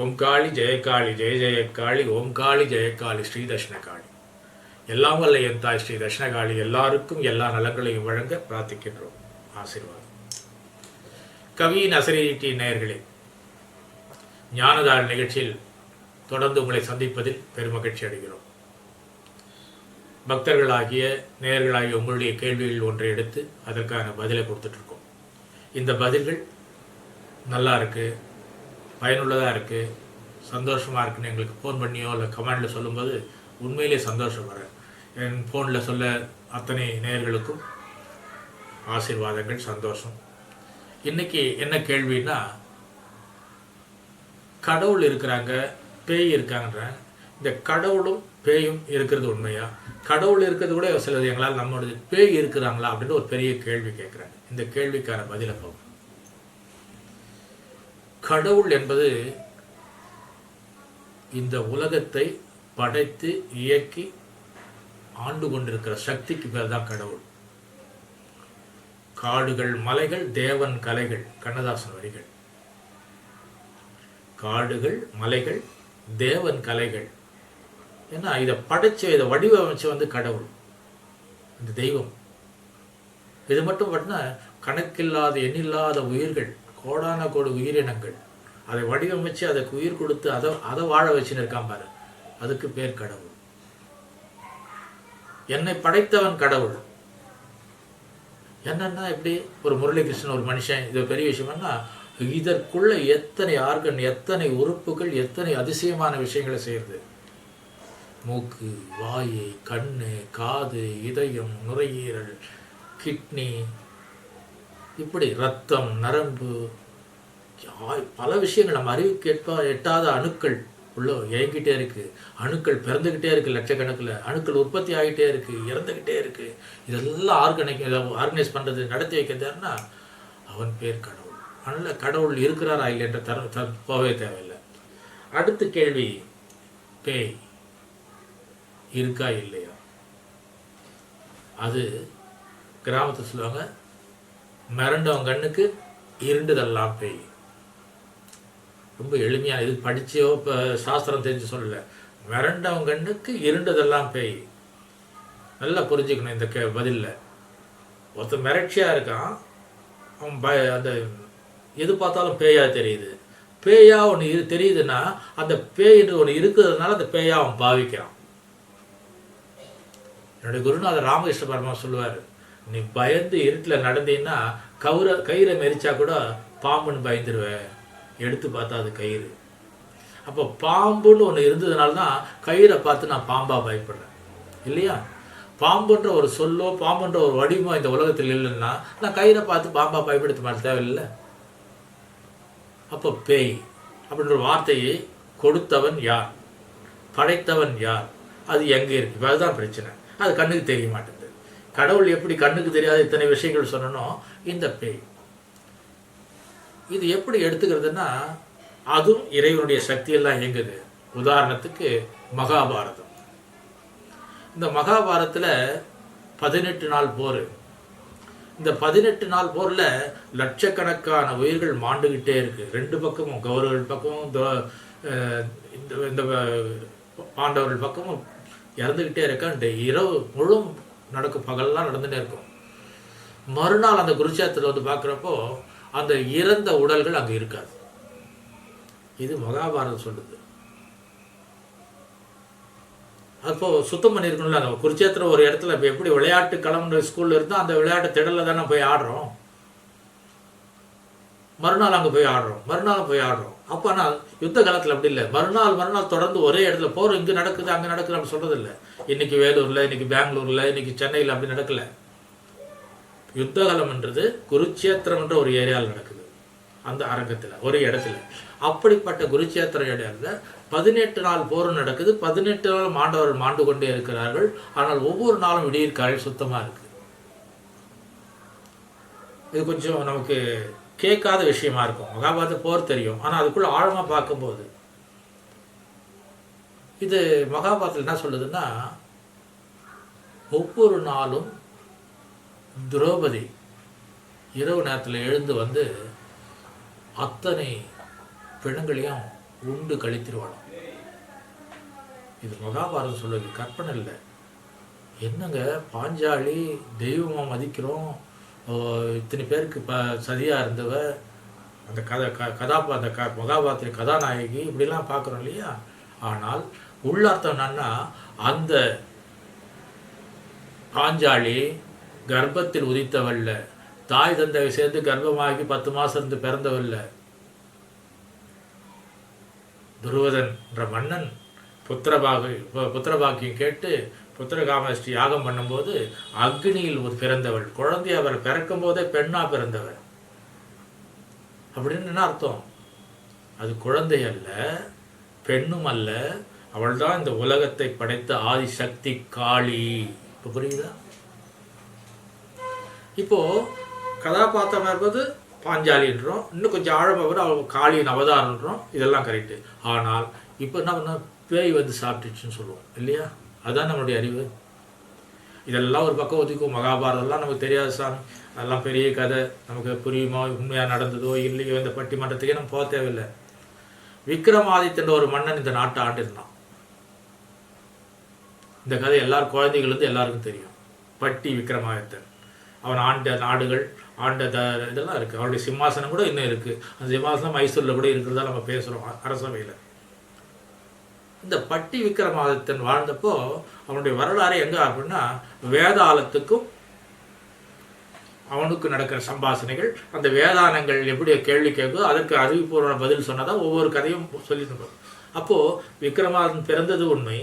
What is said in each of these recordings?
ஓம் காளி ஜெயகாளி ஜெய ஜெயக்காளி ஓம் காளி ஜெயகாளி ஸ்ரீ தட்சிணகாளி எல்லாம் வல்ல என் தாய் ஸ்ரீ தட்சிணகாளி எல்லாருக்கும் எல்லா நலங்களையும் வழங்க பிரார்த்திக்கின்றோம். ஆசீர்வாதம். கவியின் அசரீட்டி நேயர்களே ஞானதார நிகழ்ச்சியில் தொடர்ந்து உங்களை சந்திப்பதில் பெருமகிழ்ச்சி அடைகிறோம். பக்தர்களாகிய நேயர்களாகிய உங்களுடைய கேள்விகள் ஒன்றை எடுத்து அதற்கான பதிலை கொடுத்துட்ருக்கோம் இந்த பதில்கள் நல்லா இருக்கு பயனுள்ளதாக இருக்குது சந்தோஷமாக இருக்குன்னு எங்களுக்கு ஃபோன் பண்ணியோ இல்லை கமெண்டில் சொல்லும்போது உண்மையிலே சந்தோஷம் வர என் ஃபோனில் சொல்ல அத்தனை நேயர்களுக்கும் ஆசீர்வாதங்கள் சந்தோஷம். இன்றைக்கி என்ன கேள்வின்னா கடவுள் இருக்கிறாங்க பேய் இருக்காங்கன்ற இந்த கடவுளும் பேயும் இருக்கிறது உண்மையா? கடவுள் இருக்கிறது கூட சிலது எங்களால் நம்மளோட பேய் இருக்கிறாங்களா அப்படின்னு ஒரு பெரிய கேள்வி கேட்குறாங்க. இந்த கேள்விக்கான பதிலை பார்ப்போம் கடவுள் என்பது இந்த உலகத்தை படைத்து இயக்கி ஆண்டு கொண்டிருக்கிற சக்திக்கு பேர் தான் கடவுள். காடுகள் மலைகள் தேவன் கலைகள் கண்ணதாசன் வரிகள். காடுகள் மலைகள் தேவன் கலைகள். ஏன்னா இதை படைச்ச இதை வடிவமைச்சு வந்து கடவுள். இந்த தெய்வம். இது மட்டும் பார்த்தீங்கன்னா கணக்கில்லாத எண்ணில்லாத உயிர்கள் கோடான கோடி உயிரினங்கள். அதை வடிவமைச்சு அதுக்கு உயிர் கொடுத்து அதை அதை வாழ வச்சுன்னு இருக்கான் பாரு. அதுக்கு பேர் கடவுள். என்னை படைத்தவன் கடவுள். என்னன்னா இப்படி ஒரு முரளிகிருஷ்ணன் ஒரு மனுஷன் இது பெரிய விஷயம்னா இதற்குள்ள எத்தனை ஆர்கன் எத்தனை உறுப்புகள் எத்தனை அதிசயமான விஷயங்களை செய்யறது? மூக்கு வாய் கண்ணு காது இதயம் நுரையீரல் கிட்னி இப்படி ரத்தம் நரம்பு பல விஷயங்கள் நம்ம அறிவுக்கு எட்பா எட்டாத அணுக்கள் உள்ள இயங்கிட்டே இருக்கு. அணுக்கள் பிறந்துக்கிட்டே இருக்கு லட்சக்கணக்கில். அணுக்கள் உற்பத்தி ஆகிட்டே இருக்கு இறந்துக்கிட்டே இருக்கு. இதெல்லாம் ஆர்கனைக் ஆர்கனைஸ் பண்றது நடத்தி வைக்கிறதுனா அவன் பேர் கடவுள். அதனால கடவுள் இருக்கிறாரா இல்லை என்ற தர த போகவே தேவையில்லை. அடுத்த கேள்வி பேய் இருக்கா இல்லையா? அது கிராமத்தை சொல்லுவாங்க மிரண்டவன் கண்ணுக்கு இருண்டுதெல்லாம் பேய். ரொம்ப எளிமையாக இது படித்தோ இப்போ சாஸ்திரம் தெரிஞ்சு சொல்லல. மிரண்டவன் கண்ணுக்கு இருண்டதெல்லாம் பேய். நல்லா புரிஞ்சுக்கணும் இந்த கே பதிலில். ஒருத்தன் மிரட்சியாக இருக்கான் அவன் பய அந்த எது பார்த்தாலும் பேயாக தெரியுது. பேயாக ஒன்று இரு தெரியுதுன்னா அந்த பேய்ன்னு ஒன்று இருக்கிறதுனால அந்த பேயாக அவன் பாவிக்கிறான். என்னுடைய குருநாதர் ராமகிருஷ்ண பரமா சொல்லுவார் நீ பயந்து இருட்டில் நடந்தீங்கன்னா கவுர கயிறை மெரிச்சா கூட பாம்புன்னு பயந்துருவேன். எடுத்து பார்த்தா அது கயிறு. அப்போ பாம்புன்னு ஒன்று இருந்ததுனால தான் கயிறை பார்த்து நான் பாம்பாக பயப்படுறேன். இல்லையா? பாம்புன்ற ஒரு சொல்லோ பாம்புன்ற ஒரு வடிவமோ இந்த உலகத்தில் இல்லைன்னா நான் கயிறை பார்த்து பாம்பாக பயப்படுத்த மாதிரி தேவையில்லை. அப்போ பேய் அப்படின்ற வார்த்தையை கொடுத்தவன் யார்? படைத்தவன் யார்? அது எங்கே இருக்கு? அதுதான் பிரச்சனை. அது கண்ணுக்கு தெரிய மாட்டேங்குது. கடவுள் எப்படி கண்ணுக்கு தெரியாத இத்தனை விஷயங்கள் சொன்னனோ இந்த பேய். இது எப்படி எடுத்துக்கிறதுன்னா அதுவும் இறைவனுடைய சக்தியெல்லாம் இயங்குது. உதாரணத்துக்கு மகாபாரதம். இந்த மகாபாரத்தில் பதினெட்டு நாள் போர். இந்த பதினெட்டு நாள் போரில் லட்சக்கணக்கான உயிர்கள் மாண்டுகிட்டே இருக்கு. ரெண்டு பக்கமும் கௌரவர்கள் பக்கமும் தோ- அஹ் இந்த இந்த பாண்டவர்கள் பக்கமும் இறந்துக்கிட்டே இருக்கா இந்த இரவு முழு நடக்கும் பகல்லாம் நடந்துகிட்டே இருக்கும். மறுநாள் அந்த குருட்சேத்திரத்தில் வந்து பார்க்குறப்போ அந்த இறந்த உடல்கள் அங்கே இருக்காது. இது மகாபாரதம் சொல்லுது அப்போ சுத்தம் பண்ணியிருக்கணும்ல அந்த குருட்சேத்திரம் ஒரு இடத்துல இப்போ எப்படி விளையாட்டு களம்ன்ற ஸ்கூலில் இருந்தால் அந்த விளையாட்டு திடலில் தானே போய் ஆடுறோம். மறுநாள் அங்கே போய் ஆடுறோம் மறுநாள் போய் ஆடுறோம். அப்போ ஆனால் யுத்த காலத்தில் அப்படி இல்லை. மறுநாள் மறுநாள் தொடர்ந்து ஒரே இடத்துல போகிறோம் இங்கே நடக்குது அங்கே நடக்குது அப்படி சொல்கிறது இல்லை இன்னைக்கு வேலூரில் இன்னைக்கு பெங்களூரில் இன்னைக்கு சென்னையில் அப்படி நடக்கலை. யுத்த காலம்ன்றது குருட்சேத்திரம்ன்ற ஒரு ஏரியாவில் நடக்குது. அந்த அரங்கத்தில் ஒரு இடத்துல. அப்படிப்பட்ட குருட்சேத்திர இடையில பதினெட்டு நாள் போர் நடக்குது. பதினெட்டு நாள் மாண்டவர்கள் மாண்டு கொண்டே இருக்கிறார்கள். ஆனால் ஒவ்வொரு நாளும் விடியற் சுத்தமாக இருக்குது இது கொஞ்சம் நமக்கு கேட்காத விஷயமா இருக்கும். மகாபாரத போர் தெரியும். ஆனால் அதுக்குள்ள ஆழமாக பார்க்கும்போது இது மகாபாரத்தில் என்ன சொல்லுதுன்னா ஒவ்வொரு நாளும் திரௌபதி இரவு நேரத்தில் எழுந்து வந்து அத்தனை பெண்களையும் உண்டு கழித்திருவாளாம். இது மகாபாரதம் சொல்லுது கற்பனை இல்லை. என்னங்க பாஞ்சாலி தெய்வமாக மதிக்கிறோம் இத்தனை பேருக்கு ப சதியாக இருந்தவ அந்த கதை க கதாபா அந்த க மகாபாத்திர கதாநாயகி இப்படிலாம் பார்க்குறோம் இல்லையா? ஆனால் உள்ளார்த்தம் என்னன்னா அந்த பாஞ்சாலி கர்ப்பத்தில் உதித்தவல்ல. தாய் தந்தை சேர்ந்து கர்ப்பமாகி பத்து மாசம் இருந்து பிறந்தவல்ல. துருவதன் என்ற மன்னன் புத்திரபாக புத்திரபாக்கியம் கேட்டு புத்திரகாமஸ்டி யாகம் பண்ணும்போது அக்னியில் ஒரு பிறந்தவள். குழந்தை அவர் பிறக்கும் போதே பெண்ணா பிறந்தவர் அப்படின்னு என்ன அர்த்தம்? அது குழந்தை அல்ல பெண்ணும் அல்ல அவள்தான் இந்த உலகத்தை படைத்த ஆதிசக்தி காளி. இப்போ புரியுதா? இப்போ கதாபாத்திரமா இருப்பது பாஞ்சாலின்றோம் இன்னும் கொஞ்சம் ஆழமாக அவள் காளியின் அவதாரன்றோம் இதெல்லாம் கரெக்டு ஆனால் இப்போ என்ன பண்ண பேய் வந்து சாப்பிட்டுச்சுன்னு சொல்லுவோம் இல்லையா? அதுதான் நம்மளுடைய அறிவு. இதெல்லாம் ஒரு பக்கம் ஒதுக்கும். மகாபாரதம்லாம் நமக்கு தெரியாது சாமி. அதெல்லாம் பெரிய கதை. நமக்கு புரியுமோ? உண்மையாக நடந்ததோ இல்லையோ? இந்த பட்டிமன்றத்துக்கே நம்ம போக தேவையில்லை. விக்ரமாதித்தன் ஒரு மன்னன் இந்த நாட்டை ஆண்டிருந்தான். இந்த கதை எல்லார் குழந்தைகளுக்கு எல்லாருக்கும் தெரியும். பட்டி விக்ரமாதித்தன். அவன் ஆண்ட நாடுகள் ஆண்ட த இதெல்லாம் இருக்குது அவருடைய சிம்மாசனம் கூட இன்னும் இருக்குது அந்த சிம்மாசனம் மைசூரில் கூட இருக்கிறதா நம்ம பேசுகிறோம் அரசவையில். இந்த பட்டி விக்ரமாதித்தன் வாழ்ந்தப்போ அவனுடைய வரலாறு எங்கே அப்படின்னா வேதாளத்துக்கும் அவனுக்கு நடக்கிற சம்பாசனைகள் அந்த வேதானங்கள் எப்படி கேள்வி கேட்குதோ அதற்கு அறிவுபூர்வ பதில் சொன்னதான் ஒவ்வொரு கதையும் சொல்லியிருந்தோம். அப்போது விக்ரமாதன் பிறந்தது உண்மை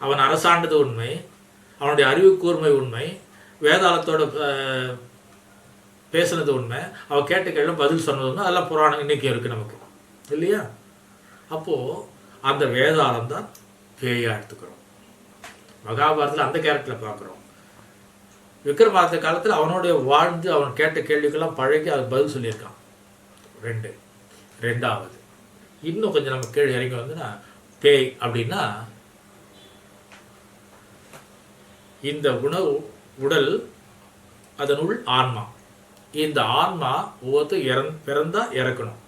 அவன் அரசாண்டது உண்மை அவனுடைய அறிவு கூர்மை உண்மை வேதாளத்தோட அஹ், பேசுனது உண்மை அவன் கேட்ட கேள்வி பதில் சொன்னது உண்மை அதெல்லாம் புராணம் இன்னைக்கு இருக்குது நமக்கு. இல்லையா? அப்போது அந்த வேதாளம் தான் பேயாக எடுத்துக்கிறோம். மகாபாரதத்தில் அந்த கேரக்டரில் பார்க்குறோம். விக்ரமாதித்த காலத்தில் அவனுடைய வாழ்ந்து அவன் கேட்ட கேள்விக்கெல்லாம் பழகி அது பதில் சொல்லியிருக்கான். ரெண்டு. ரெண்டாவது. இன்னும் கொஞ்சம் நம்ம கீழே இறங்கி வந்துன்னா பேய் அப்படின்னா இந்த உணவு உடல் அதனுள் ஆன்மா. இந்த ஆன்மா ஒவ்வொருத்தரும் இறந் பிறந்தா இறக்கணும்.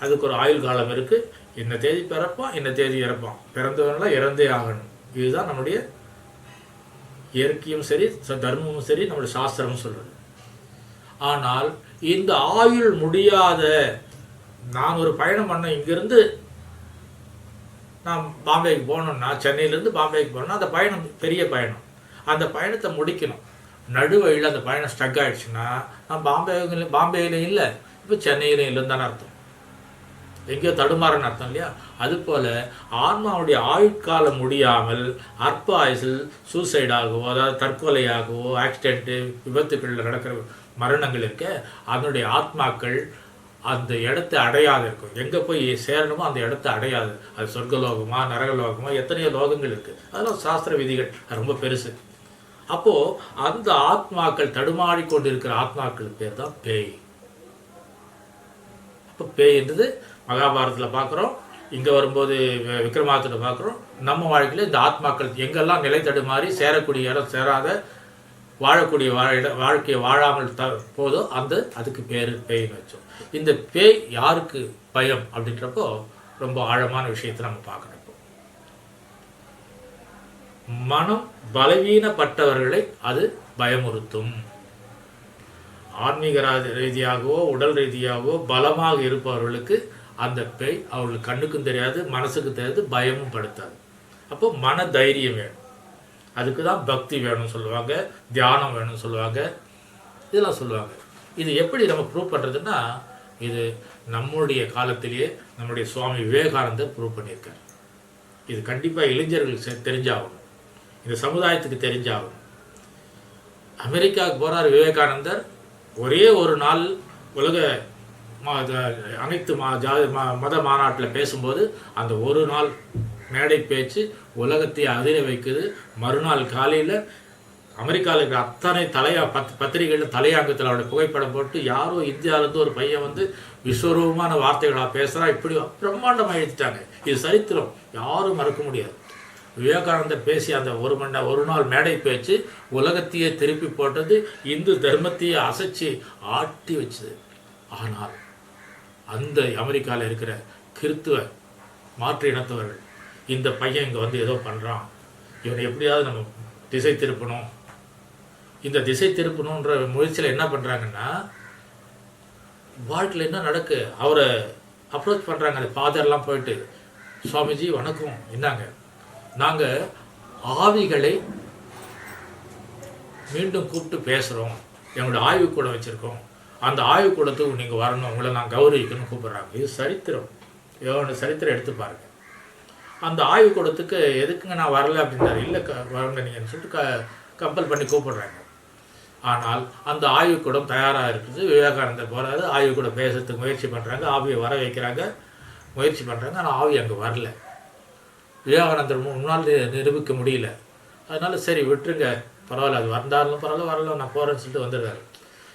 அதுக்கு ஒரு ஆயுள் காலம் இருக்கு. இந்த தேதி பிறப்பான் இந்த தேதி இறப்பான். பிறந்தவனெல்லாம் இறந்தே ஆகணும். இதுதான் நம்முடைய இயற்கையும் சரி ச- தர்மமும் சரி நம்முடைய சாஸ்திரமும் சொல்கிறது ஆனால் இந்த ஆயுள் முடியாத நான் ஒரு பயணம் பண்ண இங்கிருந்து நான் பாம்பேக்கு போகணும்னா சென்னையிலேருந்து பாம்பேக்கு போகணும்னா அந்த பயணம் பெரிய பயணம். அந்த பயணத்தை முடிக்கணும். நடுவழியில் அந்த பயணம் ஸ்டக் ஆகிடுச்சுன்னா நான் பாம்பே பாம்பேயிலையும் இல்லை இப்போ சென்னையிலையும் இல்லைன்னு தானே அர்த்தம். எங்கேயோ தடுமாறன்னு அர்த்தம் இல்லையா? அதுபோல் ஆன்மாவுடைய ஆயுட்காலம் முடியாமல் அற்ப ஆயுசில் சூசைடாகவோ அதாவது தற்கொலையாகவோ ஆக்சிடென்ட்டு விபத்துக்களில் நடக்கிற மரணங்கள் இருக்க அதனுடைய ஆத்மாக்கள் அந்த இடத்தை அடையாது இருக்கும். எங்கே போய் சேரணுமோ அந்த இடத்தை அடையாது. அது சொர்க்கலோகமா நரகலோகமா எத்தனையோ லோகங்கள் இருக்குது அதெல்லாம் சாஸ்திர விதிகள். ரொம்ப பெருசு. அப்போது அந்த ஆத்மாக்கள் தடுமாறி கொண்டிருக்கிற ஆத்மாக்கள் பேர் தான் பேய். இப்போ பேய்ன்றது மகாபாரதத்தில் பார்க்குறோம். இங்கே வரும்போது விக்ரமாத்தில் பார்க்குறோம். நம்ம வாழ்க்கையில் இந்த ஆத்மாக்கள் எங்கெல்லாம் நிலை தடுமாறி சேரக்கூடிய இடம் சேராத வாழக்கூடிய வாழ வாழ்க்கையை வாழாமல் த போதோ அந்த அதுக்கு பேர் பேய்னு வச்சோம். இந்த பேய் யாருக்கு பயம் அப்படின்றப்போ ரொம்ப ஆழமான விஷயத்தை நம்ம பார்க்கணும் மனம் பலவீனப்பட்டவர்களை அது பயமுறுத்தும். ஆன்மீக ரா- ரீதியாகவோ உடல் ரீதியாகவோ பலமாக இருப்பவர்களுக்கு அந்த பேய் அவர்களுக்கு கண்ணுக்கும் தெரியாது மனசுக்கு தெரியாது பயமும் படுத்தாது. அப்போ மன தைரியம் வேணும். அதுக்கு தான் பக்தி வேணும்னு சொல்லுவாங்க தியானம் வேணும்னு சொல்லுவாங்க இதெல்லாம் சொல்லுவாங்க. இது எப்படி நம்ம ப்ரூவ் பண்ணுறதுன்னா இது நம்முடைய காலத்திலேயே நம்முடைய சுவாமி விவேகானந்தர் ப்ரூவ் பண்ணியிருக்கார். இது கண்டிப்பாக இளைஞர்களுக்கு தெரிஞ்சாகணும். இந்த சமுதாயத்துக்கு தெரிஞ்சாகணும். அமெரிக்காவுக்கு போகிறார் விவேகானந்தர் ஒரே ஒரு நாள் உலக மா- அனைத்து மா ஜாதி மா மத மாநாட்டில் பேசும்போது அந்த ஒரு நாள் மேடை பேச்சு உலகத்தை அதிர வைக்குது. மறுநாள் காலையில் அமெரிக்காவில் இருக்கிற அத்தனை தலையா பத் பத்திரிகைகளில் தலையாங்கத்தில் அவருடைய புகைப்படம் போட்டு யாரோ இந்தியாவிலேருந்து ஒரு பையன் வந்து விஸ்வரூபமான வார்த்தைகளாக பேசுகிறா இப்படி பிரம்மாண்டமாக எழுதிட்டாங்க. இது சரித்திரம். யாரும் மறக்க முடியாது. விவேகானந்தர் பேசிய அந்த ஒரு மணி ஒரு நாள் மேடை பேச்சு உலகத்தையே திருப்பி போட்டது இந்து தர்மத்தையே அசைச்சு ஆட்டி வச்சது. ஆனால் அந்த அமெரிக்காவில் இருக்கிற கிறித்துவ மாற்று இனத்தவர்கள் இந்த பையன் இங்கே வந்து ஏதோ பண்ணுறான் இவனை எப்படியாவது நம்ம திசை திருப்பணும். இந்த திசை திருப்பணுன்ற முயற்சியில் என்ன பண்ணுறாங்கன்னா வாழ்க்கையில் என்ன நடக்கு? அவரை அப்ரோச் பண்ணுறாங்க அந்த ஃபாதர்லாம் போயிட்டு சுவாமிஜி வணக்கம். என்னங்க? நாங்கள் ஆவிகளை மீண்டும் கூப்பிட்டு பேசுகிறோம் எங்களோட ஆய்வுக்கூடம் வச்சுருக்கோம். அந்த ஆய்வுக்கூடத்துக்கு நீங்கள் வரணும். உங்களை நான் கௌரவிக்கணும்னு கூப்பிட்றாங்க. இது சரித்திரம். எவ்வளோ சரித்திரம் எடுத்து பாருங்க. அந்த ஆய்வுக்கூடத்துக்கு எதுக்குங்க நான் வரல அப்படின்னாரு. இல்லை க வரங்க நீங்கள் சொல்லிட்டு க கம்பல் பண்ணி கூப்பிடுறாங்க. ஆனால் அந்த ஆய்வுக்கூடம் தயாராக இருக்குது. விவேகானந்தர் போகிறாரு ஆய்வுக்கூடம் பேசுறதுக்கு முயற்சி பண்ணுறாங்க ஆவியை வர வைக்கிறாங்க. முயற்சி பண்ணுறாங்க ஆனால் ஆவி அங்கே வரல. விவேகானந்தர் முன்னால் நிரூபிக்க முடியல. அதனால சரி விட்டுருங்க. பரவாயில்ல அது வந்தாலும் பரவாயில்ல வரல நான் போகிறேன்னு சொல்லிட்டு வந்துடுறாரு.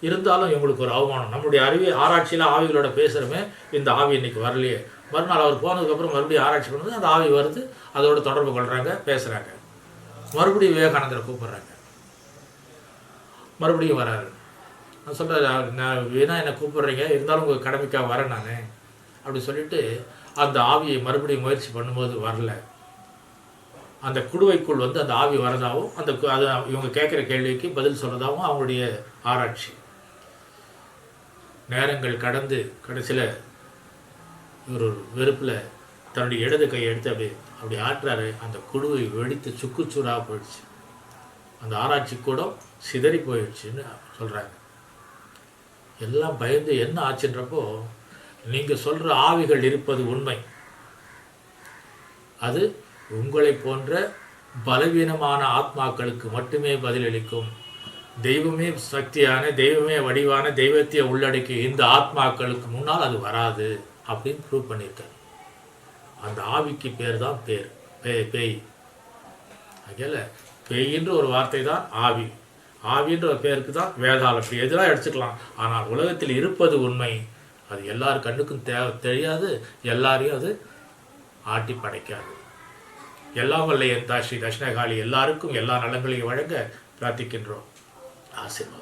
இருந்தாலும் இவங்களுக்கு ஒரு அவமானம். நம்முடைய அறிவி ஆராய்ச்சியில் ஆவிகளோட பேசுகிறோமே இந்த ஆவி இன்னைக்கு வரலையே. மறுநாள் அவர் போனதுக்கப்புறம் மறுபடியும் ஆராய்ச்சி பண்ணுறது அந்த ஆவி வருது அதோட தொடர்பு கொள்கிறாங்க பேசுகிறாங்க மறுபடியும் விவேகானந்தரை கூப்பிட்றாங்க. மறுபடியும் வராரு. நான் சொல்கிறேன் நான் வீணா என்னை கூப்பிட்றீங்க இருந்தாலும் உங்கள் கடமைக்காக வரேன் நான். அப்படி சொல்லிட்டு அந்த ஆவியை மறுபடியும் முயற்சி பண்ணும்போது வரல. அந்த குடுவைக்குள் வந்து அந்த ஆவி வரதாகவும் அந்த அது இவங்க கேட்குற கேள்விக்கு பதில் சொல்கிறதாகவும் அவங்களுடைய ஆராய்ச்சி. நேரங்கள் கடந்து கடைசியில் ஒரு வெறுப்பில் தன்னுடைய இடது கையை எடுத்து அப்படி அப்படி ஆட்டுறாரு. அந்த குடுவை வெடித்து சுக்குச்சூறாக போயிடுச்சு. அந்த ஆராய்ச்சி கூட சிதறி போயிடுச்சுன்னு சொல்கிறாங்க எல்லாம் பயந்து என்ன ஆச்சுன்றப்போ நீங்கள் சொல்கிற ஆவிகள் இருப்பது உண்மை. அது உங்களை போன்ற பலவீனமான ஆத்மாக்களுக்கு மட்டுமே பதிலளிக்கும். தெய்வமே சக்தியான தெய்வமே வடிவான தெய்வத்தை உள்ளடக்கிய இந்த ஆத்மாக்களுக்கு முன்னால் அது வராது அப்படின்னு ப்ரூவ் பண்ணியிருக்காரு. அந்த ஆவிக்கு பேர் தான் பேர். பே- பேய். அதில் பேயின்ற ஒரு வார்த்தை தான் ஆவி. ஆவின்ற ஒரு பேருக்கு தான் வேதாளம். இப்படி எதிராக எடுத்துக்கலாம். ஆனால் உலகத்தில் இருப்பது உண்மை. அது எல்லார் கண்ணுக்கும் தே தெரியாது. எல்லாரையும் அது ஆட்டி படைக்காது. எல்லாம் வல்ல என் தாஷி தட்சிணகாளி எல்லாருக்கும் எல்லா நலங்களையும் வழங்க பிரார்த்திக்கின்றோம். ஆசிர்வாதம்.